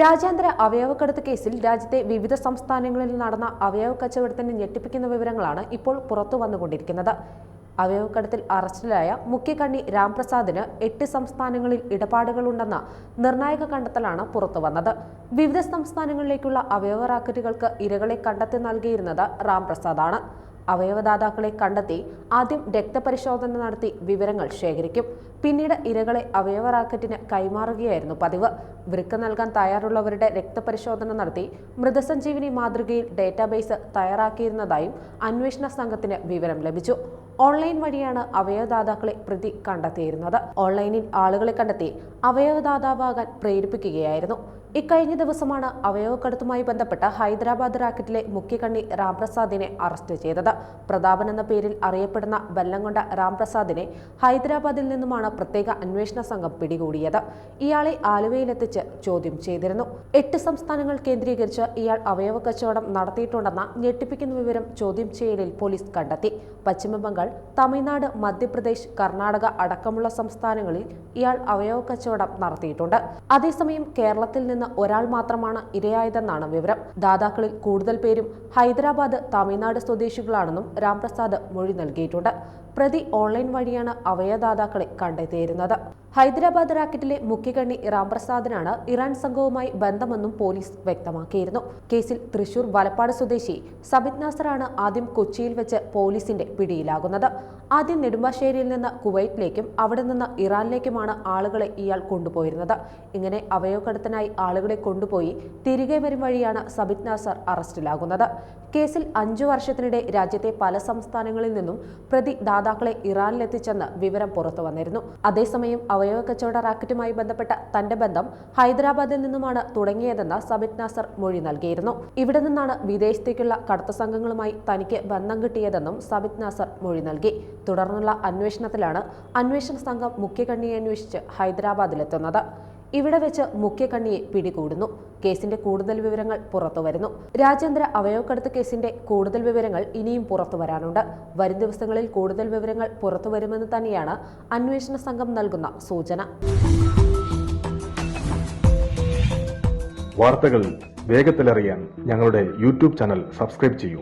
രാജ്യാന്തര അവയവക്കടത്ത് കേസിൽ രാജ്യത്തെ വിവിധ സംസ്ഥാനങ്ങളിൽ നടന്ന അവയവ കച്ചവടത്തിന് ഞെട്ടിപ്പിക്കുന്ന വിവരങ്ങളാണ് ഇപ്പോൾ പുറത്തു വന്നുകൊണ്ടിരിക്കുന്നത്. അവയവക്കടത്തിൽ അറസ്റ്റിലായ മുഖ്യകണ്ണി രാംപ്രസാദിന് എട്ട് സംസ്ഥാനങ്ങളിൽ ഇടപാടുകളുണ്ടെന്ന നിർണായക കണ്ടെത്തലാണ് പുറത്തു വന്നത്. വിവിധ സംസ്ഥാനങ്ങളിലേക്കുള്ള അവയവ റാക്കറ്റുകൾക്ക് ഇരകളെ കണ്ടെത്തി നൽകിയിരുന്നത് രാംപ്രസാദാണ്. അവയവദാതാക്കളെ കണ്ടെത്തി ആദ്യം രക്തപരിശോധന നടത്തി വിവരങ്ങൾ ശേഖരിക്കും. പിന്നീട് ഇരകളെ അവയവ റാക്കറ്റിന് കൈമാറുകയായിരുന്നു പതിവ്. വൃക്ക നൽകാൻ തയ്യാറുള്ളവരുടെ രക്തപരിശോധന നടത്തി മൃതസഞ്ജീവിനി മാതൃകയിൽ ഡാറ്റാബേസ് തയ്യാറാക്കിയിരുന്നതായും അന്വേഷണ സംഘത്തിന് വിവരം ലഭിച്ചു. ഓൺലൈൻ വഴിയാണ് അവയവദാതാക്കളെ പ്രതി കണ്ടെത്തിയിരുന്നത്. ഓൺലൈനിൽ ആളുകളെ കണ്ടെത്തി അവയവദാതാവാകാൻ പ്രേരിപ്പിക്കുകയായിരുന്നു. ഇക്കഴിഞ്ഞ ദിവസമാണ് അവയവക്കടത്തുമായി ബന്ധപ്പെട്ട ഹൈദരാബാദ് റാക്കറ്റിലെ മുഖ്യകണ്ണി രാംപ്രസാദിനെ അറസ്റ്റ് ചെയ്തത്. പ്രതാപൻ എന്ന പേരിൽ അറിയപ്പെടുന്ന ബല്ലംകൊണ്ട രാംപ്രസാദിനെ ഹൈദരാബാദിൽ നിന്നുമാണ് പ്രത്യേക അന്വേഷണ സംഘം പിടികൂടിയത്. ഇയാളെ ആലുവയിലെത്തിച്ച് ചോദ്യം ചെയ്തിരുന്നു. എട്ട് സംസ്ഥാനങ്ങൾ കേന്ദ്രീകരിച്ച് ഇയാൾ അവയവ കച്ചവടം നടത്തിയിട്ടുണ്ടെന്ന ഞെട്ടിപ്പിക്കുന്ന വിവരം ചോദ്യം ചെയ്യലിൽ പോലീസ് കണ്ടെത്തി. പശ്ചിമബംഗാൾ തമിഴ്നാട് മധ്യപ്രദേശ് കർണാടക അടക്കമുള്ള സംസ്ഥാനങ്ങളിൽ ഇയാൾ അവയവ കച്ചവടം നടത്തിയിട്ടുണ്ട്. അതേസമയം കേരളത്തിൽ നിന്ന് ഒരാൾ മാത്രമാണ് ഇരയായതെന്നാണ് വിവരം. ദാതാക്കളിൽ കൂടുതൽ പേരും ഹൈദരാബാദ് തമിഴ്നാട് സ്വദേശികളാണെന്നും രാംപ്രസാദ് മൊഴി നൽകിയിട്ടുണ്ട്. പ്രതി ഓൺലൈൻ വഴിയാണ് അവയദാതാക്കളെ കണ്ടെത്തിയിരുന്നത്. ഹൈദരാബാദ് റാക്കറ്റിലെ മുഖ്യകണ്ണി രാംപ്രസാദിനാണ് ഇറാൻ സംഘവുമായി ബന്ധമെന്നും പോലീസ് വ്യക്തമാക്കിയിരുന്നു. കേസിൽ തൃശൂർ വലപ്പാട് സ്വദേശി സബിത് നാസറാണ് ആദ്യം കൊച്ചിയിൽ വെച്ച് പോലീസിന്റെ പിടിയിലാകുന്നത്. ആദ്യം നെടുമ്പാശ്ശേരിയിൽ നിന്ന് കുവൈറ്റിലേക്കും അവിടെ നിന്ന് ഇറാനിലേക്കുമാണ് ആളുകളെ ഇയാൾ കൊണ്ടുപോയിരുന്നത്. ഇങ്ങനെ അവയവക്കടത്തിനായി ആളുകളെ കൊണ്ടുപോയി തിരികെ വരും വഴിയാണ് സബിത് നാസർ അറസ്റ്റിലാകുന്നത്. കേസിൽ അഞ്ചു വർഷത്തിനിടെ രാജ്യത്തെ പല സംസ്ഥാനങ്ങളിൽ നിന്നും പ്രതി ദാതാക്കളെ ഇറാനിലെത്തിച്ചെന്ന് വിവരം പുറത്തു വന്നിരുന്നു. അതേസമയം അവയവ കച്ചവട റാക്കറ്റുമായി ബന്ധപ്പെട്ട തന്റെ ബന്ധം ഹൈദരാബാദിൽ നിന്നുമാണ് തുടങ്ങിയതെന്ന് സബിത് നാസർ മൊഴി നൽകിയിരുന്നു. ഇവിടെ നിന്നാണ് വിദേശത്തേക്കുള്ള കടത്ത സംഘങ്ങളുമായി തനിക്ക് ബന്ധം കിട്ടിയതെന്നും സബിത് നാസർ മൊഴി നൽകി. തുടർന്നുള്ള അന്വേഷണത്തിലാണ് അന്വേഷണ സംഘം മുഖ്യകണ്ണിയെ അന്വേഷിച്ച് ഹൈദരാബാദിലെത്തുന്നത്. ഇവിടെ വെച്ച് മുഖ്യ കണ്ണിയെ പിടികൂടുന്നു. കേസിന്റെ കൂടുതൽ വിവരങ്ങൾ പുറത്തുവരുന്നു രാജ്യാന്തര അവയവക്കടത്ത് കേസിന്റെ കൂടുതൽ വിവരങ്ങൾ ഇനിയും പുറത്തു വരാനുണ്ട്. വരും ദിവസങ്ങളിൽ കൂടുതൽ വിവരങ്ങൾ പുറത്തുവരുമെന്ന് തന്നെയാണ് അന്വേഷണ സംഘം നൽകുന്ന സൂചന. വാർത്തകൾ വേഗത്തിലറിയാൻ ഞങ്ങളുടെ യൂട്യൂബ് ചാനൽ സബ്സ്ക്രൈബ് ചെയ്യൂ.